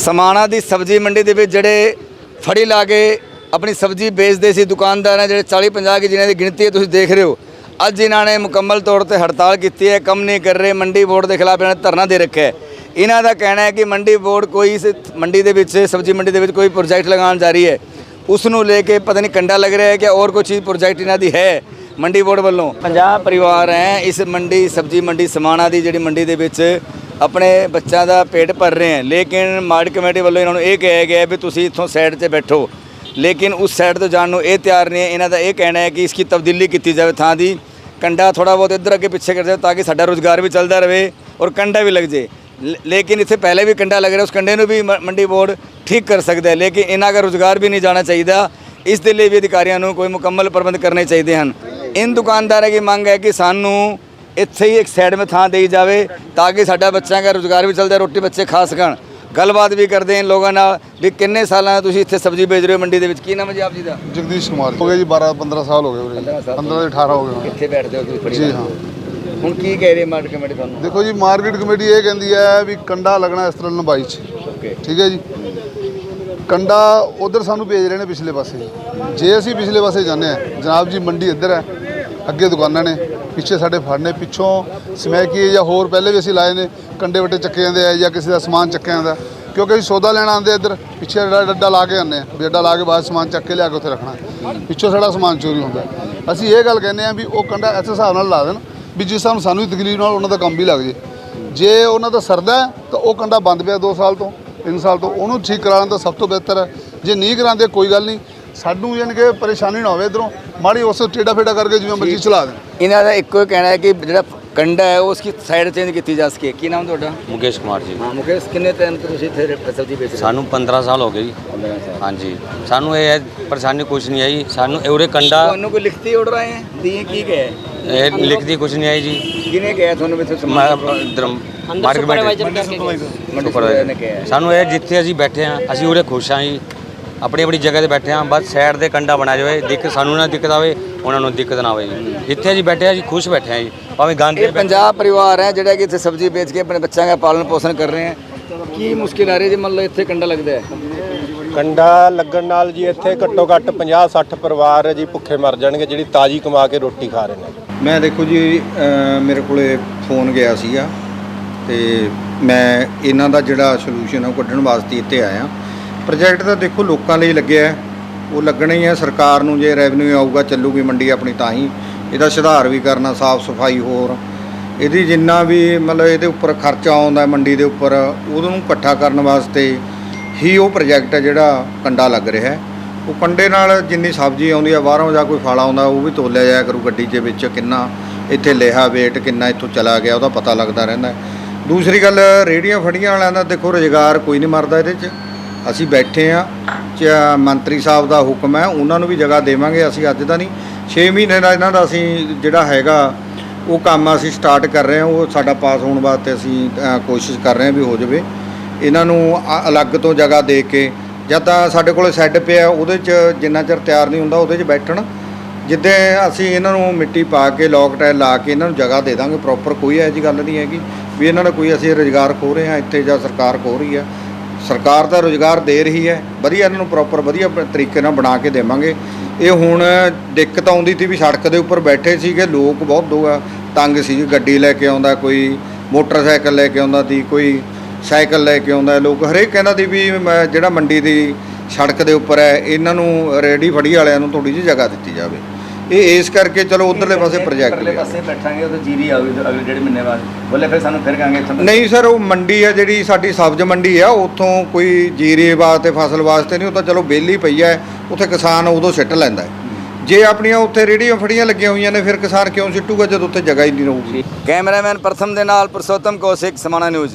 ਸਮਾਣਾ ਦੀ ਸਬਜ਼ੀ ਮੰਡੀ ਦੇ ਵਿੱਚ ਜਿਹੜੇ ਫੜੀ ਲਾ ਕੇ ਆਪਣੀ ਸਬਜ਼ੀ ਵੇਚਦੇ ਸੀ ਦੁਕਾਨਦਾਰ ਨੇ ਜਿਹੜੇ 40 50 ਕੀ ਜਿਨ੍ਹਾਂ ਦੀ ਗਿਣਤੀ ਹੈ ਤੁਸੀਂ ਦੇਖ ਰਹੇ ਹੋ। ਅੱਜ ਇਹਨਾਂ ਨੇ ਮੁਕੰਮਲ ਤੌਰ ਤੇ ਹੜਤਾਲ ਕੀਤੀ ਹੈ ਕੰਮ ਨਹੀਂ ਕਰ ਰਹੇ ਮੰਡੀ ਬੋਰਡ ਦੇ ਖਿਲਾਫ ਇਹਨਾਂ ਨੇ ਧਰਨਾ ਦੇ ਰੱਖਿਆ ਹੈ। ਇਹਨਾਂ ਦਾ ਕਹਿਣਾ ਹੈ ਕਿ ਮੰਡੀ ਬੋਰਡ ਕੋਈ ਇਸ ਮੰਡੀ ਦੇ ਵਿੱਚ ਸਬਜ਼ੀ ਮੰਡੀ ਦੇ ਵਿੱਚ ਕੋਈ ਪ੍ਰੋਜੈਕਟ ਲਗਾਉਣ ਜਾ ਰਹੀ ਹੈ। ਉਸ ਨੂੰ ਲੈ ਕੇ ਪਤਾ ਨਹੀਂ ਕੰਡਾ ਲੱਗ ਰਿਹਾ ਹੈ ਕਿ ਹੋਰ ਕੋਈ ਚੀਜ਼ ਪ੍ਰੋਜੈਕਟ ਇਹਨਾਂ ਦੀ ਹੈ ਮੰਡੀ ਬੋਰਡ ਵੱਲੋਂ। 50 ਪਰਿਵਾਰ ਹੈ। ਇਸ ਮੰਡੀ ਸਬਜ਼ੀ ਮੰਡੀ ਸਮਾਣਾ ਦੀ ਜਿਹੜੀ ਮੰਡੀ ਦੇ ਵਿੱਚ ਆਪਣੇ ਬੱਚਿਆਂ ਦਾ ਪੇਟ ਭਰ ਰਹੇ ਹੈ। ਲੇਕਿਨ ਮਾਰਕੀਟ ਕਮੇਟੀ ਵੱਲੋਂ ਇਹਨਾਂ ਨੂੰ ਇਹ ਕਿਹਾ ਗਿਆ ਵੀ ਤੁਸੀਂ ਇੱਥੋਂ ਸਾਈਡ ਤੇ ਬੈਠੋ। ਲੇਕਿਨ ਉਸ ਸਾਈਡ ਤੋਂ ਜਾਣ ਨੂੰ ਇਹ ਤਿਆਰ ਨਹੀਂ ਹੈ। ਇਹਨਾਂ ਦਾ ਇਹ ਕਹਿਣਾ ਹੈ ਕਿ ਇਸ ਦੀ ਤਬਦੀਲੀ ਕੀਤੀ ਜਾਵੇ ਥਾਂ ਦੀ। ਕੰਡਾ ਥੋੜਾ ਬਹੁਤ ਇੱਧਰ ਅੱਗੇ ਪਿੱਛੇ ਕਰ ਜਾਵੇ ਤਾਂ ਕਿ ਸਾਡਾ ਰੋਜ਼ਗਾਰ ਵੀ ਚੱਲਦਾ ਰਹੇ ਔਰ ਕੰਡਾ ਵੀ ਲੱਗ ਜੇ ਲੇਕਿਨ ਇੱਥੇ ਪਹਿਲੇ ਵੀ ਕੰਡਾ ਲੱਗ ਰਿਹਾ, ਉਸ ਕੰਡੇ ਨੂੰ ਵੀ ਮ- ਮੰਡੀ ਬੋਰਡ ਠੀਕ ਕਰ ਸਕਦਾ ਹੈ। ਲੇਕਿਨ ਇਹਨਾਂ ਦਾ ਰੋਜ਼ਗਾਰ ਵੀ ਨਹੀਂ ਜਾਣਾ ਚਾਹੀਦਾ। ਇਸ ਦੇ ਲਈ ਵੀ ਅਧਿਕਾਰੀਆਂ ਨੂੰ ਕੋਈ ਮੁਕੰਮਲ ਪ੍ਰਬੰਧ ਕਰਨੇ ਚਾਹੀਦੇ ਹਨ। ਇਨ ਦੁਕਾਨਦਾਰਾਂ ਦੀ ਮੰਗ ਹੈ ਕਿ ਸਾਨੂੰ ਇੱਥੇ ਹੀ ਇੱਕ ਸਾਈਡ 'ਮੇ ਥਾਂ ਦੇਈ ਜਾਵੇ ਤਾਂ ਕਿ ਸਾਡਾ ਬੱਚਿਆਂ ਦਾ ਰੋਜ਼ਗਾਰ ਵੀ ਚੱਲਦਾ ਰੋਟੀ ਬੱਚੇ ਖਾ ਸਕਣ। ਗੱਲਬਾਤ ਵੀ ਕਰਦੇ ਹਾਂ ਲੋਕਾਂ ਨਾਲ ਵੀ ਕਿੰਨੇ ਸਾਲਾਂ ਤੋਂ ਤੁਸੀਂ ਇੱਥੇ ਸਬਜ਼ੀ ਵੇਚ ਰਹੇ ਹੋ ਮੰਡੀ ਦੇ ਵਿੱਚ? ਕੀ ਨਾਮ ਹੈ ਜੀ ਆਪ ਜੀ ਦਾ? ਜਗਦੀਸ਼ ਕੁਮਾਰ ਹੋ ਗਏ ਜੀ 12 15 ਸਾਲ ਹੋ ਗਏ ਉਰੇ 15 ਸਾਲ 15 ਦੇ 18 ਹੋ ਗਏ। ਕਿੱਥੇ ਬੈਠਦੇ ਹੋ ਤੁਸੀਂ ਜੀ ਹਾਂ। ਹੁਣ ਕੀ ਕਹਿ ਰਹੀ ਮਾਰਕੀਟ ਕਮੇਟੀ ਤੁਹਾਨੂੰ? ਦੇਖੋ ਜੀ ਮਾਰਕੀਟ ਕਮੇਟੀ ਇਹ ਕਹਿੰਦੀ ਹੈ ਵੀ ਕੰਡਾ ਲੱਗਣਾ ਇਸ ਤਰ੍ਹਾਂ ਲੰਬਾਈ 'ਚ। ਠੀਕ ਹੈ ਜੀ। ਕੰਡਾ ਉਧਰ ਸਾਨੂੰ ਭੇਜ ਰਹੇ ਨੇ ਪਿਛਲੇ ਪਾਸੇ। ਜੇ ਅਸੀਂ ਪਿਛਲੇ ਪਾਸੇ ਜਾਂਦੇ ਆ ਜਨਾਬ ਜੀ ਮੰਡੀ ਇੱਧਰ ਹੈ ਅੱਗੇ ਦੁਕਾਨਾਂ ਨੇ। ਪਿੱਛੇ ਸਾਡੇ ਫੜਨੇ ਪਿੱਛੋਂ ਸਮੈਕੀ ਜਾਂ ਹੋਰ ਪਹਿਲੇ ਵੀ ਅਸੀਂ ਲਾਏ ਨੇ, ਕੰਡੇ ਵੱਟੇ ਚੱਕੇ ਜਾਂਦੇ ਆ ਜਾਂ ਕਿਸੇ ਦਾ ਸਮਾਨ ਚੱਕਿਆ ਜਾਂਦਾ। ਕਿਉਂਕਿ ਅਸੀਂ ਸੌਦਾ ਲੈਣ ਆਉਂਦੇ ਇੱਧਰ, ਪਿੱਛੇ ਅੱਡਾ ਅੱਡਾ ਲਾ ਕੇ ਆਉਂਦੇ ਆ, ਵੀ ਅੱਡਾ ਲਾ ਕੇ ਬਾਅਦ ਸਮਾਨ ਚੱਕ ਕੇ ਲਿਆ ਕੇ ਉੱਥੇ ਰੱਖਣਾ। ਪਿੱਛੋਂ ਸਾਡਾ ਸਮਾਨ ਚੋਰੀ ਹੁੰਦਾ। ਅਸੀਂ ਇਹ ਗੱਲ ਕਹਿੰਦੇ ਆ ਵੀ ਉਹ ਕੰਡਾ ਇਸ ਹਿਸਾਬ ਨਾਲ ਲਾ ਦੇਣ ਵੀ ਜਿਸ ਹਿਸਾਬ ਨਾਲ ਸਾਨੂੰ ਤਕਲੀਫ ਨਾਲ ਉਹਨਾਂ ਦਾ ਕੰਮ ਵੀ ਲੱਗ ਜੇ। ਜੇ ਉਹਨਾਂ ਦਾ ਸਰਦਾ ਤਾਂ ਉਹ ਕੰਡਾ ਬੰਦ ਪਿਆ 2 ਸਾਲ ਤੋਂ 3 ਸਾਲ ਤੋਂ, ਉਹਨੂੰ ਠੀਕ ਕਰਾ ਲੈਣ ਤਾਂ ਸਭ ਤੋਂ ਬਿਹਤਰ ਹੈ। ਜੇ ਨਹੀਂ ਕਰਾਉਂਦੇ, ਕੋਈ ਗੱਲ ਨਹੀਂ। ਸਾਨੂੰ ਯਾਨੀ ਕਿ ਪਰੇਸ਼ਾਨੀ ਨਾ ਹੋਵੇ ਇਧਰੋਂ, ਮਾੜੀ ਉਸ ਟੇਡਾ ਫੇਡਾ ਕਰਕੇ ਜਿਵੇਂ ਮਰਜ਼ੀ ਚਲਾ ਦੇਣ। ਇਹਨਾਂ ਦਾ ਇੱਕੋ ਹੀ ਕਹਿਣਾ ਹੈ ਕਿ ਜਿਹੜਾ ਕੰਡਾ ਹੈ ਉਹ ਉਸकी ਸਾਈਡ ਚੇਂਜ ਕੀਤੀ ਜਾ ਸਕੇ। ਕੀ ਨਾਮ ਤੁਹਾਡਾ? ਮੁਕੇਸ਼ ਕੁਮਾਰ ਜੀ। ਹਾਂ ਮੁਕੇਸ਼ ਕਿੰਨੇ ਟਾਈਮ ਤੋਂ ਤੁਸੀਂ ਇੱਥੇ ਸਬਜ਼ੀ ਵੇਚ ਰਹੇ ਸਾਨੂੰ 15 ਸਾਲ ਹੋ ਗਏ ਜੀ। 15 ਸਾਲ। ਹਾਂਜੀ। ਸਾਨੂੰ ਇਹ ਹੈ ਪਰੇਸ਼ਾਨੀ ਕੁਝ ਨਹੀਂ ਆਈ। ਸਾਨੂੰ ਉਰੇ ਕੰਡਾ ਤੁਹਾਨੂੰ ਕੋਈ ਲਿਖਤੀ ਆਰਡਰ ਆਏ ਹੈ? ਦੀ ਕੀ ਕਹੇ? ਇਹ ਲਿਖਦੀ ਕੁਝ ਨਹੀਂ ਆਈ ਜੀ। ਕਿਹਨੇ ਕਿਹਾ ਤੁਹਾਨੂੰ ਵੀ ਇੱਥੇ ਮੈਂ ਸਮਾਨ ਇਧਰ ਮਾਰਕੀਟ ਸੁਪਰਵਾਈਜ਼ਰ ਨੇ ਕਿਹਾ। ਸਾਨੂੰ ਇਹ ਜਿੱਥੇ ਅਸੀਂ ਬੈਠੇ ਹਾਂ ਅਸੀਂ ਉਰੇ ਖੁਸ਼ ਹਾਂ ਜੀ। ਆਪਣੀ ਆਪਣੀ ਜਗ੍ਹਾ ਤੇ ਬੈਠੇ ਹਾਂ ਬਸ ਸਾਈਡ ਦੇ ਕੰਡਾ ਬਣਾ ਜਾਵੇ ਦਿੱਕਤ ਸਾਨੂੰ ਨਾ ਦਿੱਕਤ ਆਵੇ ਉਹਨਾਂ ਨੂੰ ਦਿੱਕਤ ਨਾ ਆਵੇ ਜੀ। ਜਿੱਥੇ ਅਸੀਂ ਬੈਠੇ ਹਾਂ ਜੀ ਖੁਸ਼ ਬੈਠੇ ਹਾਂ ਜੀ। ਭਾਵੇਂ ਗੰਦ ਇਹ ਪੰਜਾਬ ਪਰਿਵਾਰ ਹੈ ਜਿਹੜਾ ਕਿ ਇੱਥੇ ਸਬਜ਼ੀ ਵੇਚ ਕੇ ਆਪਣੇ ਬੱਚਿਆਂ ਦਾ ਪਾਲਣ ਪੋਸ਼ਣ ਕਰ ਰਹੇ ਹੈ। ਕੀ ਮੁਸ਼ਕਿਲ ਆ ਰਹੀ ਜੀ? ਮੰਨ ਲਓ ਇੱਥੇ ਕੰਡਾ ਲੱਗਦਾ ਹੈ। ਕੰਡਾ ਲੱਗਣ ਨਾਲ ਜੀ ਇੱਥੇ ਘੱਟੋ ਘੱਟ 50 60 ਪਰਿਵਾਰ ਜੀ ਭੁੱਖੇ ਮਰ ਜਾਣਗੇ ਜਿਹੜੀ ਤਾਜੀ ਕਮਾ ਕੇ ਰੋਟੀ ਖਾ ਰਹੇ ਨੇ। ਮੈਂ ਦੇਖੋ ਜੀ ਮੇਰੇ ਕੋਲੇ ਫੋਨ ਗਿਆ ਸੀਗਾ ਤੇ ਮੈਂ ਇਹਨਾਂ ਦਾ ਜਿਹੜਾ ਸੋਲੂਸ਼ਨ ਆ ਉਹ ਕੱਢਣ ਵਾਸਤੇ ਇੱਥੇ ਆਇਆ। ਪ੍ਰੋਜੈਕਟ ਤਾਂ ਦੇਖੋ ਲੋਕਾਂ ਲਈ ਲੱਗਿਆ ਹੈ। ਉਹ ਲੱਗਣਾ ਹੀ ਹੈ ਸਰਕਾਰ ਨੂੰ ਜੇ ਰੈਵਨਿਊ ਆਊਗਾ, ਚੱਲੂਗੀ ਮੰਡੀ ਆਪਣੀ ਤਾਂ ਹੀ। ਇਹਦਾ ਸੁਧਾਰ ਵੀ ਕਰਨਾ, ਸਾਫ਼ ਸਫ਼ਾਈ ਹੋਰ। ਇਹਦੀ ਜਿੰਨਾ ਵੀ ਮਤਲਬ ਇਹਦੇ ਉੱਪਰ ਖਰਚਾ ਆਉਂਦਾ ਮੰਡੀ ਦੇ ਉੱਪਰ, ਉਹਨੂੰ ਇਕੱਠਾ ਕਰਨ ਵਾਸਤੇ ਹੀ ਉਹ ਪ੍ਰੋਜੈਕਟ ਹੈ ਜਿਹੜਾ ਕੰਡਾ ਲੱਗ ਰਿਹਾ ਹੈ। ਉਹ ਕੰਡੇ ਨਾਲ ਜਿੰਨੀ ਸਬਜ਼ੀ ਆਉਂਦੀ ਆ, ਬਾਹਰੋਂ ਜਾਂ ਕੋਈ ਫਲ ਆਉਂਦਾ, ਉਹ ਵੀ ਤੋਲਿਆ ਜਾਇਆ ਕਰੂ ਗੱਡੀ ਦੇ ਵਿੱਚ, ਕਿੰਨਾ ਇੱਥੇ ਲਿਆ weight, ਕਿੰਨਾ ਇੱਥੋਂ ਚਲਾ ਗਿਆ, ਉਹਦਾ ਪਤਾ ਲੱਗਦਾ ਰਹਿੰਦਾ ਦੂਸਰੀ ਗੱਲ ਰੇੜੀਆਂ ਫੜੀਆਂ ਵਾਲਿਆਂ ਦਾ ਦੇਖੋ ਰੁਜ਼ਗਾਰ ਕੋਈ ਨਹੀਂ ਮਰਦਾ ਇਹਦੇ 'ਚ। ਅਸੀਂ ਬੈਠੇ ਆ ਮੰਤਰੀ ਸਾਹਿਬ ਦਾ ਹੁਕਮ ਹੈ, ਉਹਨਾਂ ਨੂੰ ਵੀ ਜਗ੍ਹਾ ਦੇਵਾਂਗੇ, ਅਸੀਂ ਅੱਜ ਦਾ ਨਹੀਂ 6 ਮਹੀਨੇ ਦਾ ਇਹਨਾਂ ਦਾ ਅਸੀਂ ਜਿਹੜਾ ਹੈਗਾ, ਉਹ ਕੰਮ ਅਸੀਂ ਸਟਾਰਟ ਕਰ ਰਹੇ ਹਾਂ, ਉਹ ਸਾਡਾ ਪਾਸ ਹੋਣ ਵਾਸਤੇ ਅਸੀਂ ਕੋਸ਼ਿਸ਼ ਕਰ ਰਹੇ ਹਾਂ ਵੀ ਹੋ ਜਾਵੇ। ਇਹਨਾਂ ਨੂੰ ਅ- ਅਲੱਗ ਤੋਂ ਜਗ੍ਹਾ ਦੇ ਕੇ, ਜਾਂ ਤਾਂ ਸਾਡੇ ਕੋਲ ਸੈੱਡ ਪਿਆ, ਉਹਦੇ 'ਚ ਜਿੰਨਾ ਚਿਰ ਤਿਆਰ ਨਹੀਂ ਹੁੰਦਾ, ਉਹਦੇ 'ਚ ਬੈਠਣ। ਜਿੱਦੇ ਅਸੀਂ ਇਹਨਾਂ ਨੂੰ ਮਿੱਟੀ ਪਾ ਕੇ ਲੋਕ ਟਾਇਲ ਲਾ ਕੇ ਇਹਨਾਂ ਨੂੰ ਜਗ੍ਹਾ ਦੇ ਦਾਂਗੇ ਪ੍ਰੋਪਰ ਕੋਈ ਇਹੋ ਜਿਹੀ ਗੱਲ ਨਹੀਂ ਹੈਗੀ, ਵੀ ਇਹਨਾਂ ਦਾ ਕੋਈ ਅਸੀਂ ਰੁਜ਼ਗਾਰ ਖੋ ਰਹੇ ਹਾਂ, ਇੱਥੇ ਜਾਂ ਸਰਕਾਰ ਖੋ ਰਹੀ ਹੈ। ਸਰਕਾਰ ਤਾਂ ਰੁਜ਼ਗਾਰ ਦੇ ਰਹੀ ਹੈ, ਵਧੀਆ ਇਹਨਾਂ ਨੂੰ ਪ੍ਰੋਪਰ ਵਧੀਆ ਤਰੀਕੇ ਨਾਲ ਬਣਾ ਕੇ ਦੇਵਾਂਗੇ। ਇਹ ਹੁਣ ਦਿੱਕਤ ਆਉਂਦੀ ਸੀ ਵੀ ਸੜਕ ਦੇ ਉੱਪਰ ਬੈਠੇ ਸੀਗੇ, ਲੋਕ ਬਹੁਤ ਦੋ ਤੰਗ ਸੀ, ਗੱਡੀ ਲੈ ਕੇ ਆਉਂਦਾ, ਕੋਈ ਮੋਟਰਸਾਈਕਲ ਲੈ ਕੇ ਆਉਂਦਾ ਸੀ, ਕੋਈ ਸਾਈਕਲ ਲੈ ਕੇ ਆਉਂਦਾ, ਲੋਕ ਹਰੇਕ ਕਹਿੰਦਾ ਸੀ ਵੀ ਮੈਂ ਜਿਹੜਾ ਮੰਡੀ ਦੀ ਸੜਕ ਦੇ ਉੱਪਰ ਹੈ, ਇਹਨਾਂ ਨੂੰ ਰੇੜੀ ਫੜੀ ਵਾਲਿਆਂ ਨੂੰ ਥੋੜੀ ਜਿਹੀ ਜਗ੍ਹਾ ਦਿੱਤੀ ਜਾਵੇ। ਇਹ ਇਸ ਕਰਕੇ ਚਲੋ ਉਧਰਲੇ ਪਾਸੇ ਪ੍ਰੋਜੈਕਟ ਲਿਆ। ਪਾਸੇ ਬੈਠਾਂਗੇ ਉਹ ਜੀਰੀ ਆਊਗੀ ਅਗਲੇ ਡੇਢ ਮਹੀਨੇ ਬਾਅਦ। ਬੋਲੇ ਫਿਰ ਸਾਨੂੰ ਫਿਰ ਕਹਾਂਗੇ ਇੱਥੇ ਨਹੀਂ ਸਰ ਉਹ ਮੰਡੀ ਆ ਜਿਹੜੀ ਸਾਡੀ ਸਬਜ਼ ਮੰਡੀ ਆ ਉੱਥੋਂ ਕੋਈ ਜੀਰੇ ਵਾਸਤੇ ਫਸਲ ਵਾਸਤੇ ਨਹੀਂ ਉਹ ਤਾਂ ਚਲੋ ਵਿਹਲੀ ਪਈ ਹੈ ਉੱਥੇ ਕਿਸਾਨ ਉਦੋਂ ਸਿੱਟ ਲੈਂਦਾ ਹੈ। ਜੇ ਆਪਣੀਆਂ ਉੱਥੇ ਰੇੜੀਆਂ ਫੜੀਆਂ ਲੱਗੀਆਂ ਹੋਈਆਂ ਨੇ ਫਿਰ ਕਿਸਾਨ ਕਿਉਂ ਸਿੱਟੂਗਾ ਜਦੋਂ ਉੱਥੇ ਜਗ੍ਹਾ ਹੀ ਨਹੀਂ ਰਹੂਗੀ? ਕੈਮਰਾਮੈਨ ਪ੍ਰਥਮ ਦੇ ਨਾਲ ਪੁਰਸ਼ੋਤਮ ਕੌਸ਼ਿਕ ਸਮਾਣਾ ਨਿਊਜ਼।